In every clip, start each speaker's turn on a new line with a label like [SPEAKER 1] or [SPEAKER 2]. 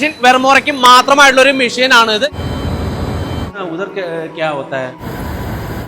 [SPEAKER 1] Machine വെറുമോറയ്ക്ക് മാത്രമായിട്ടുള്ള ഒരു machine ആണ് ഇത്
[SPEAKER 2] ഉദർ high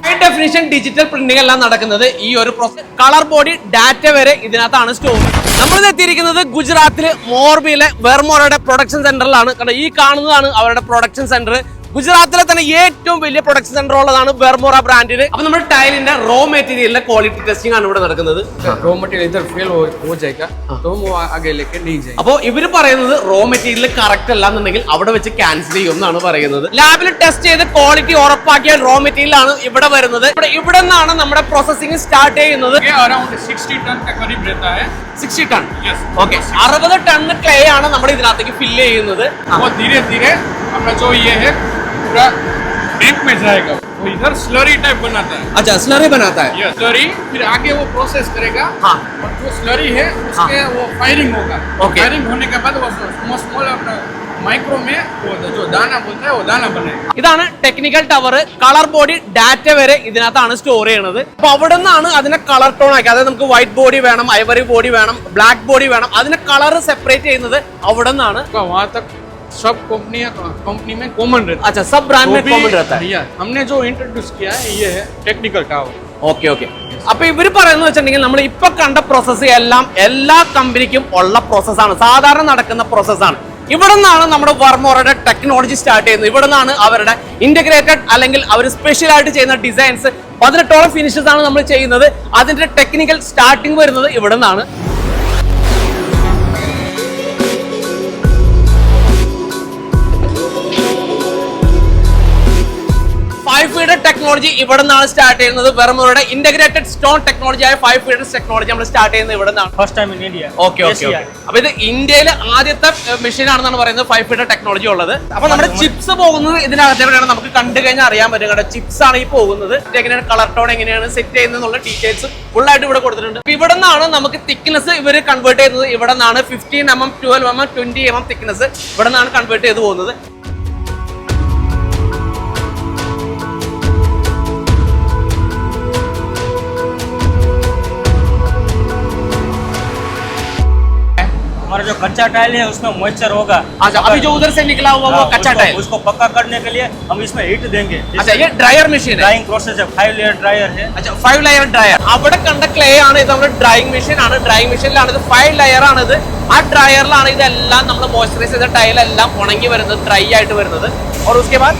[SPEAKER 1] high definition digital printing എല്ലാം നടക്കുന്നത്. ഈ ഒരു പ്രോസസ് കളർ ബോഡി ഡാറ്റ വരെ ഇതിനകത്താണ് സ്റ്റോർ നമ്മളിത് എത്തിയിരിക്കുന്നത് ഗുജറാത്തിലെ മോർബിയിലെ വെർമോറയുടെ പ്രൊഡക്ഷൻ സെന്ററിലാണ് കാരണം ഈ കാണുന്നതാണ് അവരുടെ പ്രൊഡക്ഷൻ സെന്റർ ഗുജറാത്തിലെ തന്നെ ഏറ്റവും വലിയ പ്രൊഡക്ഷൻ സെന്റർ ഉള്ളതാണ് വെർമോറ ബ്രാൻഡിന് അപ്പൊ നമ്മുടെ ടൈലിന്റെ റോ മെറ്റീരിയലിന്റെ ക്വാളിറ്റി ടെസ്റ്റിംഗ് ആണ് ഇവിടെ നടക്കുന്നത്
[SPEAKER 3] रॉ मटेरियल इधर फेल हो, हो जाएगा तो हम वो आगे लेके नहीं जाएंगे
[SPEAKER 1] അപ്പോൾ ഇവര് പറയുന്നത് റോ മെറ്റീരിയൽ കറക്റ്റ് അല്ല എന്നുണ്ടെങ്കിൽ അവിടെ വെച്ച് ക്യാൻസൽ ചെയ്യും എന്നാണ് പറയുന്നത് ലാബിൽ ടെസ്റ്റ് ചെയ്ത് ക്വാളിറ്റി ഉറപ്പാക്കിയ റോ മെറ്റീരിയൽ ആണ് ഇവിടെ വരുന്നത് ഇവിടെ ഇവിടെ നിന്നാണ് നമ്മുടെ പ്രോസസ്സിംഗ് സ്റ്റാർട്ട് ചെയ്യുന്നത്
[SPEAKER 3] ये अराउंड 60 टन के करीब रहता है
[SPEAKER 1] സിക്സ്റ്റി ടൺ
[SPEAKER 3] Yes.
[SPEAKER 1] ഓക്കെ അറുപത് ടൺ ക്ലേ ആണ് നമ്മൾ ഇതിനകത്തേക്ക് ഫില്ല് ചെയ്യുന്നത്
[SPEAKER 3] वो धीरे धीरे अपना जो ये है पूरा टैंक में जाएगा वो इधर स्लरी टाइप बनाता है
[SPEAKER 1] अच्छा स्लरी बनाता है
[SPEAKER 3] ये स्लरी फिर आगे वो प्रोसेस करेगा
[SPEAKER 1] हाँ।
[SPEAKER 3] और जो स्लरी है उसके वो फायरिंग होगा
[SPEAKER 1] Okay.
[SPEAKER 3] फायरिंग होने के बाद वो स्मॉल स्मॉल अपना माइक्रो में वो जो दाना बोलता है वो दाना बनेगा
[SPEAKER 1] ഇതാണ് technical tower colour body data വരെ ഇതിനകത്താണ് സ്റ്റോർ ചെയ്യുന്നത് അപ്പൊ അവിടെ നിന്നാണ് അതിനെ കളർ ടോൺ ആക്കി അതായത് നമുക്ക് വൈറ്റ് ബോഡി വേണം ഐവറി ബോഡി വേണം ബ്ലാക്ക് ബോഡി വേണം അതിനെ കളർ സെപ്പറേറ്റ് ചെയ്യുന്നത് അവിടെ നിന്നാണ്
[SPEAKER 3] उसका वहाँ तक सब कंपनियां कंपनी में कॉमन रहता
[SPEAKER 1] अच्छा सब ब्रांड
[SPEAKER 3] है
[SPEAKER 1] में कॉमन रहता है
[SPEAKER 3] Yeah, हमने जो इंट्रोड्यूस किया है ये है टेक्निकल टावर
[SPEAKER 1] ഓക്കെ ഓക്കെ അപ്പൊ ഇവര് പറയുന്നത് വെച്ചിട്ടുണ്ടെങ്കിൽ നമ്മൾ ഇപ്പൊ കണ്ട പ്രോസസ്സ് എല്ലാം എല്ലാ കമ്പനിക്കും ഉള്ള പ്രോസസ്സാണ് സാധാരണ നടക്കുന്ന പ്രോസസ്സാണ് ഇവിടെ നിന്നാണ് നമ്മുടെ വർമോറയുടെ ടെക്നോളജി സ്റ്റാർട്ട് ചെയ്യുന്നത് ഇവിടെ നിന്നാണ് അവരുടെ ഇന്റഗ്രേറ്റഡ് അല്ലെങ്കിൽ അവർ സ്പെഷ്യൽ ആയിട്ട് ചെയ്യുന്ന ഡിസൈൻസ് പതിനെട്ടോളം ഫിനിഷസ് ആണ് നമ്മൾ ചെയ്യുന്നത് അതിന്റെ ടെക്നിക്കൽ സ്റ്റാർട്ടിങ് വരുന്നത് ഇവിടെ നിന്നാണ് ടെക്നോളജി ഇവിടെ നിന്നാണ് സ്റ്റാർട്ട് ചെയ്യുന്നത്. വെറും ഇന്റഗ്രേറ്റഡ് സ്റ്റോൺ ടെക്നോളജി ആയ ഫൈവ് ഫീഡ് ടെക്നോളജി നമ്മൾ സ്റ്റാർട്ട് ചെയ്യുന്നത് ഇവിടെ നിന്നാണ്
[SPEAKER 2] first time in India
[SPEAKER 1] okay okay അപ്പൊ ഇത് ഇന്ത്യയിലെ ആദ്യത്തെ മെഷീൻ ആണെന്നാണ് പറയുന്നത് ഫൈവ് ഫീഡ് ടെക്നോളജി ഉള്ളത്. അപ്പൊ നമ്മുടെ ചിപ്സ് പോകുന്നത് ഇതിനകത്തെവിടെയാണ് നമുക്ക് കണ്ടു കഴിഞ്ഞാൽ അറിയാൻ പറ്റും കേട്ടോ. ചിപ്സ് ആണ് ഈ പോകുന്നത്. എങ്ങനെയാണ്? കളർ ടോൺ എങ്ങനെയാണ്? സെറ്റ് ചെയ്യുന്നതെന്നുള്ള ഡീറ്റെയിൽസ് ഫുൾ ആയിട്ട് ഇവിടെ കൊടുത്തിട്ടുണ്ട്. ഇവിടെ നിന്നാണ് നമുക്ക് തിക്നെസ് ഇവർ കൺവേർട്ട് ചെയ്യുന്നത്. ഇവിടെ നിന്നാണ് fifteen M M twelve M M twenty M M thickness ഇവിടെ നിന്നാണ് കൺവേർട്ട് ചെയ്ത് പോകുന്നത്.
[SPEAKER 2] हमारा जो कच्चा टाइल है उसमें मॉइस्चर होगा
[SPEAKER 1] अच्छा अभी जो उधर से निकला हुआ वो
[SPEAKER 2] हाँ,
[SPEAKER 1] कच्चा
[SPEAKER 2] उसको-
[SPEAKER 1] टाइल
[SPEAKER 2] उसको पक्का करने के लिए हम इसमें हीट देंगे
[SPEAKER 1] अच्छा ये ड्रायर मशीन है
[SPEAKER 2] ड्राइंग प्रोसेस है फाइव लेयर ड्रायर है
[SPEAKER 1] अच्छा ഫൈവ് ലെയർ ഡ്രയർ അവിടെ കണ്ട ക്ലേ ആണ് ഇത് നമ്മുടെ ഡ്രൈയിങ് മെഷീൻ ആണ് ഡ്രൈയിങ് മെഷീനിലാണ് ഇത് ഫൈവ് ലെയർ ആണ് ഇത് ആ ഡ്രയറിലാണ് ഇതെല്ലാം നമ്മൾ മോയ്സ്ചറൈസ് ചെയ്ത ടൈലെല്ലാം ഉണങ്ങി വരുന്നത് ഡ്രൈ ആയിട്ട് വരുന്നത് और उसके बाद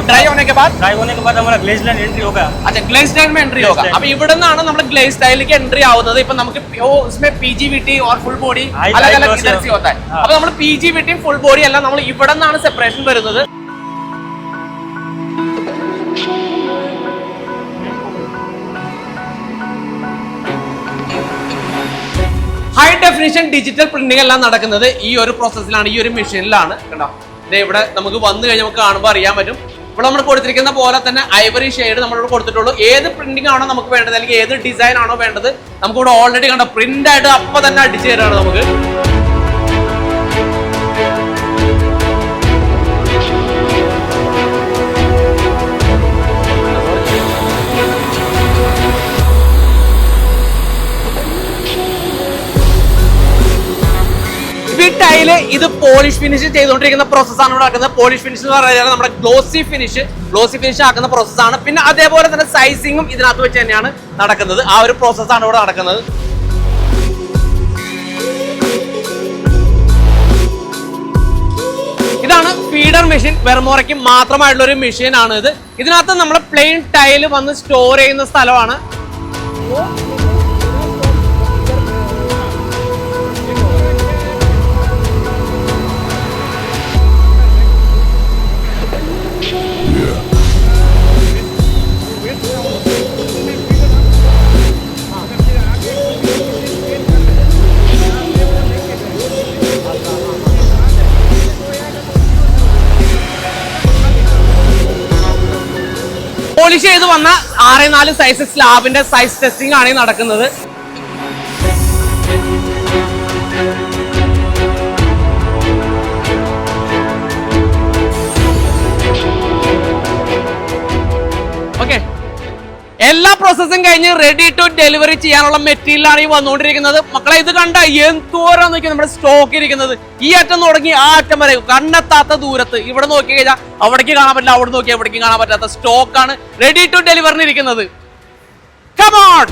[SPEAKER 1] ഡ്രൈ होने के बाद
[SPEAKER 2] ड्राई होने के बाद हमारा ग्लेज लाइन एंट्री होगा
[SPEAKER 1] अच्छा ग्लेस टाइल में एंट्री होगा
[SPEAKER 2] Glaze
[SPEAKER 1] അപ്പൊ ഇവിടെ നിന്നാണ് നമ്മൾ ഗ്ലേസ് ടൈലിലേക്ക് എൻട്രി ആവുന്നത് ഇപ്പൊ നമുക്ക് ഓ इसमें पीजीवीटी और फुल बॉडी
[SPEAKER 2] High-
[SPEAKER 1] अलग
[SPEAKER 2] high
[SPEAKER 1] अलग
[SPEAKER 2] gloss
[SPEAKER 1] इधर से होता है
[SPEAKER 2] हाँ।
[SPEAKER 1] അപ്പൊ നമ്മൾ പി ജി വിട്ടിയും ഫുൾ ബോഡി എല്ലാം നമ്മൾ ഇവിടെ നിന്നാണ് സെപ്പറേഷൻ വരുന്നത് ഹൈ ഡെഫിനിഷൻ ഡിജിറ്റൽ പ്രിന്റിംഗ് എല്ലാം നടക്കുന്നത് ഈ ഒരു പ്രോസസ്സിലാണ് ഈ ഒരു മെഷീനിലാണ് കണ്ടോ ദേ ഇവിടെ നമുക്ക് വന്നു കഴിഞ്ഞാൽ നമുക്ക് കാണുമ്പോൾ അറിയാൻ പറ്റും ഇവിടെ നമ്മൾ കൊടുത്തിരിക്കുന്ന പോലെ തന്നെ ഐവറി ഷെയ്ഡ് നമ്മളിവിടെ കൊടുത്തിട്ടുള്ളൂ. ഏത് പ്രിന്റിംഗ് ആണോ നമുക്ക് വേണ്ടത് അല്ലെങ്കിൽ ഏത് ഡിസൈൻ ആണോ വേണ്ടത് നമുക്കിവിടെ ഓൾറെഡി കണ്ട പ്രിന്റ് ആയിട്ട് അപ്പൊ തന്നെ അടിച്ചു തരാണ് നമുക്ക്. ഈ ഇത് പോളിഷ് ഫിനിഷ് ചെയ്തുകൊണ്ടിരിക്കുന്ന പ്രോസസ്സാണ് ഇവിടെ നടക്കുന്നത് പോളിഷ് ഫിനിഷ് എന്ന് പറഞ്ഞാൽ നമ്മുടെ ഗ്ലോസി ഫിനിഷ് ഗ്ലോസി ഫിനിഷ് ആക്കുന്ന പ്രോസസ്സാണ് പിന്നെ അതേപോലെ തന്നെ സൈസിങ്ങും ഇതിനകത്ത് വെച്ച് തന്നെയാണ് നടക്കുന്നത്. ആ ഒരു പ്രോസസ്സാണ് ഇവിടെ നടക്കുന്നത്. ഇതാണ് ഫീഡർ മെഷീൻ വെർമോറയ്ക്ക് മാത്രമായിട്ടുള്ള ഒരു മെഷീൻ ആണ് ഇത് ഇതിനകത്ത് നമ്മൾ പ്ലെയിൻ ടൈൽ വന്ന് സ്റ്റോർ ചെയ്യുന്ന സ്ഥലമാണ്. പോളിഷ് ചെയ്ത് വന്ന ആറ് നാല് സൈസ് സ്ലാബിന്റെ സൈസ് ടെസ്റ്റിംഗ് ആണ് നടക്കുന്നത്. എല്ലാ പ്രോസസ്സും കഴിഞ്ഞ് റെഡി ടു ഡെലിവറി ചെയ്യാനുള്ള മെറ്റീരിയലാണ് ഈ വന്നുകൊണ്ടിരിക്കുന്നത്. മക്കളെ ഇത് കണ്ട എന്തോരം നോക്കി നമ്മുടെ സ്റ്റോക്ക് ഇരിക്കുന്നത്. ഈ അറ്റം തുടങ്ങി ആ അറ്റം വരെ കണ്ണെത്താത്ത ദൂരത്ത് ഇവിടെ നോക്കി കഴിഞ്ഞാൽ അവിടേക്ക് കാണാൻ പറ്റില്ല അവിടെ നോക്കി എവിടേക്കും കാണാൻ പറ്റാത്ത സ്റ്റോക്കാണ് റെഡി ടു ഡെലിവറിന് ഇരിക്കുന്നത്. കമോൺ